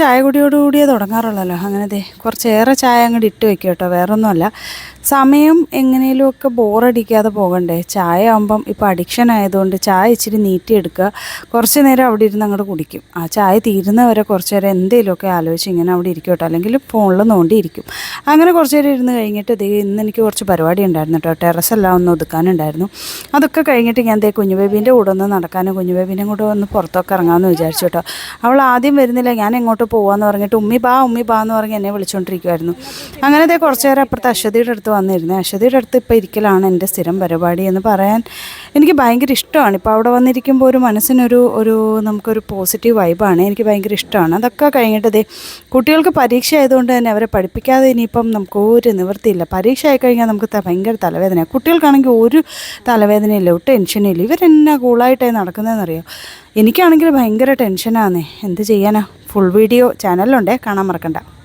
ചായ കുടിയോടുകൂടിയേ തുടങ്ങാറുള്ളല്ലോ. അങ്ങനത്തെ കുറച്ചേറെ ചായ അങ്ങോട്ട് ഇട്ട് വെക്കും കേട്ടോ. വേറൊന്നുമല്ല. സമയം എങ്ങനെയൊക്കെ ബോറടിക്കാതെ പോകണ്ടേ? ചായ ആകുമ്പം ഇപ്പോൾ അഡിക്ഷൻ ആയതുകൊണ്ട് ചായ ഇച്ചിരി നീട്ടിയെടുക്കുക. കുറച്ച് നേരം അവിടെ ഇരുന്ന് അങ്ങോട്ട് കുടിക്കും. ആ ചായ തീരുന്നവരെ കുറച്ച് നേരം എന്തെങ്കിലുമൊക്കെ ആലോചിച്ച് ഇങ്ങനെ അവിടെ ഇരിക്കും കേട്ടോ അല്ലെങ്കിൽ ഫോണിൽ നോണ്ടിയിരിക്കും അങ്ങനെ കുറച്ച് നേരം ഇരുന്ന് കഴിഞ്ഞിട്ട് ദേ ഇന്ന് എനിക്ക് കുറച്ച് പരിപാടി ഉണ്ടായിരുന്നു കേട്ടോ. ടെറസെല്ലാം ഒന്ന് ഒതുക്കാനുണ്ടായിരുന്നു. അതൊക്കെ കഴിഞ്ഞിട്ട് ഞാൻ ദേ കുഞ്ഞു ബേബീന്റെ കൂടെ ഒന്ന് നടക്കാനും കുഞ്ഞു ബേബീന്റെ കൂടെ ഒന്ന് പുറത്തൊക്കെ ഇറങ്ങാമെന്ന് വിചാരിച്ചു കേട്ടോ. അവൾ ആദ്യം വരുന്നില്ല. ഞാൻ എങ്ങോട്ട് പോകാമെന്ന് പറഞ്ഞിട്ട് ഉമ്മി ബാ ഉമ്മി ബാ എന്ന് പറഞ്ഞ് എന്നെ വിളിച്ചുകൊണ്ടിരിക്കുമായിരുന്നു അങ്ങനെ ദേ കുറച്ച് നേരം അപ്പുറത്തെ അശ്വതിയുടെ അടുത്ത് വന്നിരുന്നു. അശ്വതിയുടെ അടുത്ത് ഇപ്പോൾ ഇരിക്കലാണ് എന്റെ സ്ഥിരം പരിപാടി എന്ന് പറയാൻ എനിക്ക് ഭയങ്കര ഇഷ്ടമാണ്. ഇപ്പോൾ അവിടെ വന്നിരിക്കുമ്പോൾ ഒരു മനസ്സിനൊരു ഒരു നമുക്കൊരു പോസിറ്റീവ് വൈബാണ് എനിക്ക് ഭയങ്കര ഇഷ്ടമാണ്. അതൊക്കെ കഴിഞ്ഞിട്ട് ദേ കുട്ടികൾക്ക് പരീക്ഷ ആയതുകൊണ്ട് തന്നെ അവരെ പഠിപ്പിക്കാതെ ഇനിയിപ്പം നമുക്ക് ഒരു നിവൃത്തിയില്ല. പരീക്ഷ ആയി കഴിഞ്ഞാൽ നമുക്ക് ഭയങ്കര തലവേദനയാണ് കുട്ടികൾക്കാണെങ്കിൽ ഒരു തലവേദനയില്ല ഒരു ടെൻഷനില്ല ഇവരെന്നാ കൂളായിട്ടായി നടക്കുന്നതെന്നറിയോ? എനിക്കാണെങ്കിൽ ഭയങ്കര ടെൻഷനാന്നേ എന്ത് ചെയ്യാനാ? ഫുൾ വീഡിയോ ചാനലിലുണ്ടേ കാണാൻ മറക്കണ്ട.